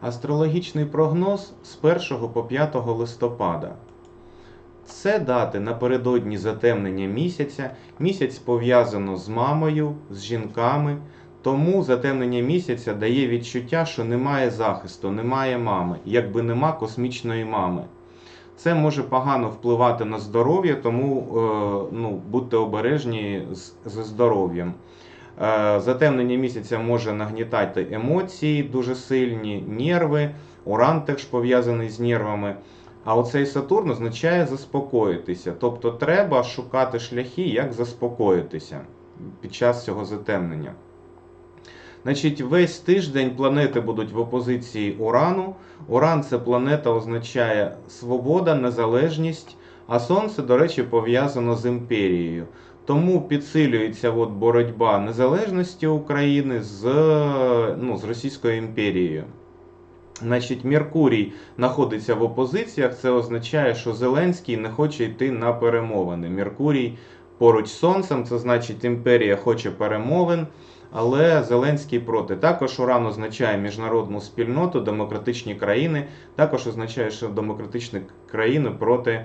Астрологічний прогноз з 1 по 5 листопада. Це дати напередодні затемнення місяця. Місяць пов'язано з мамою, з жінками. Тому затемнення місяця дає відчуття, що немає захисту, немає мами, якби нема космічної мами. Це може погано впливати на здоров'я, тому е, ну, будьте обережні з, зі здоров'ям. Е, Затемнення місяця може нагнітати емоції дуже сильні, нерви, уран теж пов'язаний з нервами. А оцей Сатурн означає заспокоїтися. Тобто треба шукати шляхи, як заспокоїтися під час цього затемнення. Значить, весь тиждень планети будуть в опозиції Урану. Уран це планета означає свобода, незалежність, а Сонце, до речі, пов'язано з імперією. Тому підсилюється от боротьба незалежності України з, ну, з Російською імперією. Значить, Меркурій знаходиться в опозиціях. Це означає, що Зеленський не хоче йти на перемовини. Меркурій поруч з Сонцем, це значить, імперія хоче перемовин, але Зеленський проти. Також Уран означає міжнародну спільноту, демократичні країни. Також означає, що демократичні країни проти.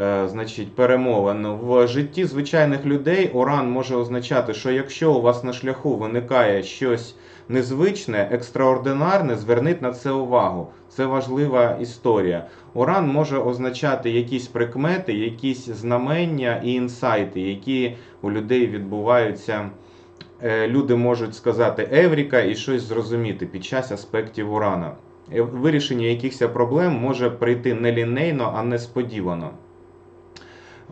Е, Значить, перемовин в житті звичайних людей Уран може означати, що якщо у вас на шляху виникає щось незвичне, екстраординарне, зверніть на це увагу. Це важлива історія. Уран може означати якісь прикмети, якісь знамення і інсайти, які у людей відбуваються. Е, Люди можуть сказати Евріка і щось зрозуміти під час аспектів Урана. Е, Вирішення якихось проблем може прийти не лінейно, а несподівано.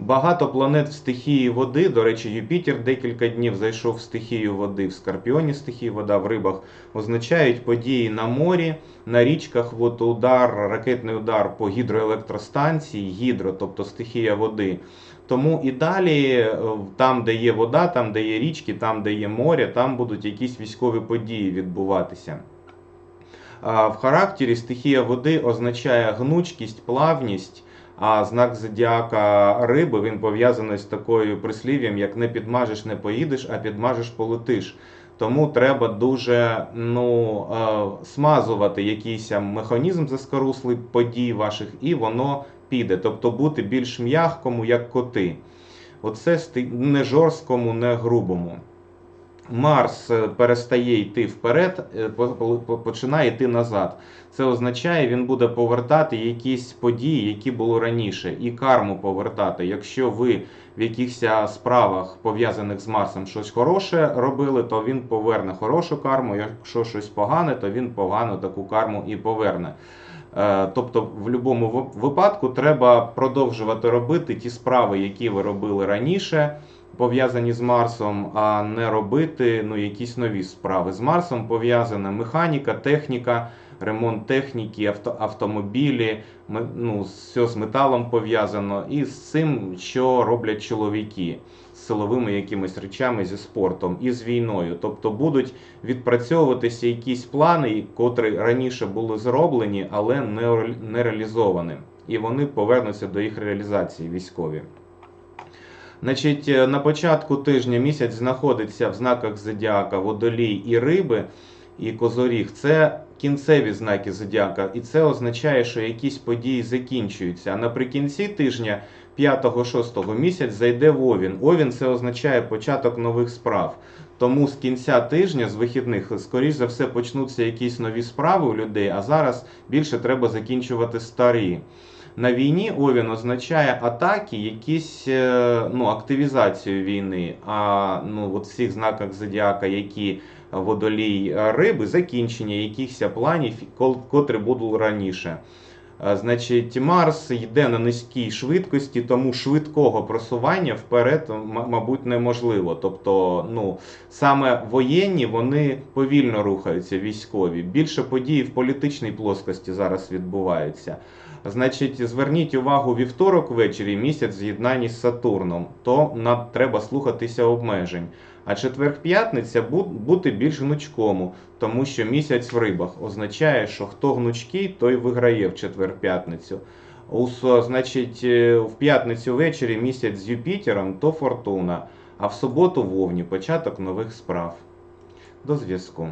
Багато планет в стихії води. До речі, Юпітер декілька днів зайшов в стихію води, в Скорпіоні стихії вода, в рибах означають події на морі, на річках, от удар, ракетний удар по гідроелектростанції, гідро, тобто стихія води. Тому і далі, е, там, де є вода, там, де є річки, там, де є море, там будуть якісь військові події відбуватися. В характері стихія води означає гнучкість, плавність. А знак зодіака риби він пов'язаний з такою прислів'ям, як не підмажеш, не поїдеш, а підмажеш, полетиш. Тому треба дуже ну, е, смазувати якийсь механізм заскоруслий подій ваших, і воно піде. Тобто бути більш м'якому, як коти. Оце не жорсткому, не грубому. Марс е, перестає йти вперед, е, по- по- починає йти назад. Це означає, він буде повертати якісь події, які були раніше, і карму повертати. Якщо ви в якихось справах пов'язаних з Марсом щось хороше робили, то він поверне хорошу карму. Якщо щось погане, то він погану таку карму і поверне. Е, Тобто, в будь-якому випадку треба продовжувати робити ті справи, які ви робили раніше, пов'язані з Марсом, а не робити ну, якісь нові справи. З Марсом пов'язана механіка, техніка, ремонт техніки, авто, автомобілі, ну, все з металом пов'язано і з цим, що роблять чоловіки. З силовими якимись речами зі спортом і з війною. Тобто будуть відпрацьовуватися якісь плани, котрі раніше були зроблені, але не, ре- не реалізовані. І вони повернуться до їх реалізації військові. Значить, е, на початку тижня місяць знаходиться в знаках зодіака водолій і риби, і козоріг. Це кінцеві знаки зодіака, і це означає, що якісь події закінчуються. А наприкінці тижня 5-6 місяць зайде Овін. Овін це означає початок нових справ. Тому з кінця тижня, з вихідних, скоріш за все, почнуться якісь нові справи у людей, а зараз більше треба закінчувати старі. На війні Овін означає атаки, якісь е, ну, активізацію війни. А ну, от в всіх знаках зодіака, які водолій е, риби, закінчення якихось планів, котрі будуть раніше. Е, Значить, Марс йде на низькій швидкості, тому швидкого просування вперед, мабуть, неможливо. Тобто, ну, саме воєнні вони повільно рухаються, військові. Більше подій в політичній плоскості зараз відбуваються. Значить, зверніть увагу вівторок ввечері місяць з'єднанні з Сатурном, то нам треба слухатися обмежень. А четвер-п'ятниця бу- бути більш гнучкому, тому що місяць в рибах означає, що хто гнучкий, той виграє в четвер-п'ятницю. Значить, е, в п'ятницю ввечері місяць з Юпітером то фортуна, а в суботу вовні початок нових справ. До зв'язку.